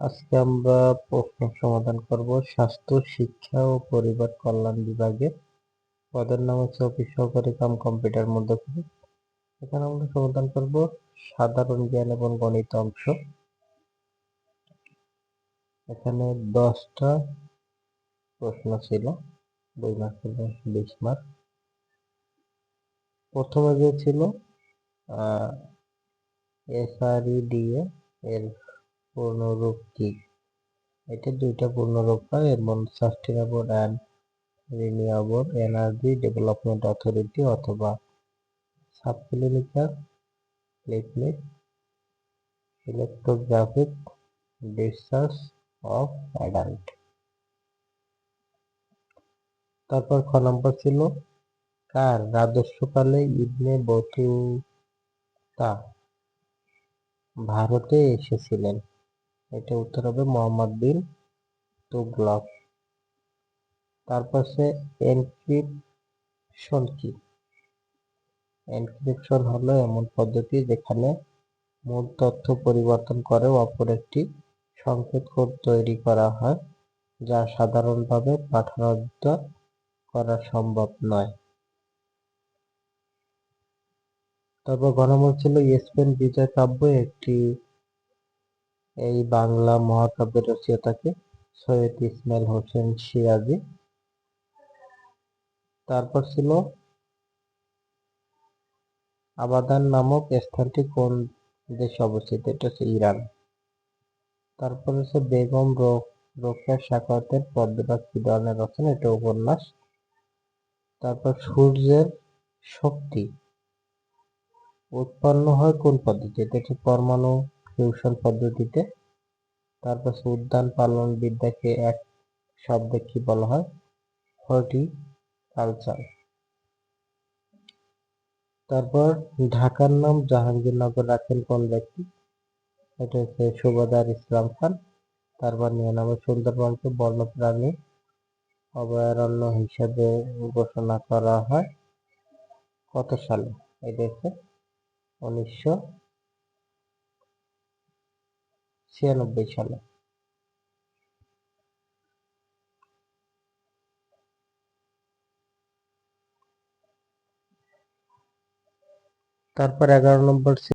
আজকে আমরা প্রশ্ন সমাধান করব স্বাস্থ্য, শিক্ষা ও পরিবার কল্যাণ বিভাগে। পদের নাম হচ্ছে অফিস সহকারী কাম কম্পিউটার মধ্যে এখানে আমরা সমাধান করব সাধারণ জ্ঞান এবং গণিত অংশ। এখানে দশটা প্রশ্ন ছিল, দুই মার্ক বিশ মার্ক। প্রথমে যে ছিল এসআরইডিএ এর পূর্ণরূপ কি? এটা দুইটা পূর্ণরূপ হয় মধ্যে sustainable and renewable energy development authority অথবা subclinical leaflet electrographic discharge of adult তারপর খ নম্বর ছিল, কার রাজস্বকালে ইবনে বতুতা ভারতে এসেছিলেন। এটা উত্তর হবে মোহাম্মদ বিন তুগলক। তারপর সে এনক্রিপশন কি এনক্রিপশন হলো এমন পদ্ধতি যেখানে মূল তথ্য পরিবর্তন করে অপর একটি সংকেত কোড তৈরি করা হয়, যা সাধারণভাবে পাঠানোদ্য করা সম্ভব নয়। তারপর গণমত ছিল স্পেন বিজয় কাব্য একটি এই বাংলা মহাকাব্যের রচয়িতাকে, সৈয়দ ইসমাইল হোসেন সিরাজি। তারপর ছিল আবাদান নামক স্থানটি কোন দেশে অবস্থিত? এটা হচ্ছে ইরান। তারপর হচ্ছে বেগম রোকেয়া সাকাতের পদ্মরাজ ধরনের রচনা, এটা উপন্যাস। তারপর সূর্যের শক্তি। উৎপন্ন হয় কোন পদ্ধতিতে এটি পরমাণু ফিউশন পদ্ধতিতে। তারপর উদ্যান পালন বিদ্যাকে এক শব্দে কি বলা হয়? হর্টিকালচার তারপর ঢাকার নাম জাহাঙ্গীরনগর রাখেন কোন ব্যক্তি? এটা হচ্ছে সুবাদার ইসলাম খান। তারপর নিরানব্বই সুন্দরবনকে বন্যপ্রাণী অভয়ারণ্য হিসাবে ঘোষণা করা হয়। কত সালে? এটা হচ্ছে উনিশশো ছিয়ানব্বই সালে তারপর এগারো নম্বর ছিল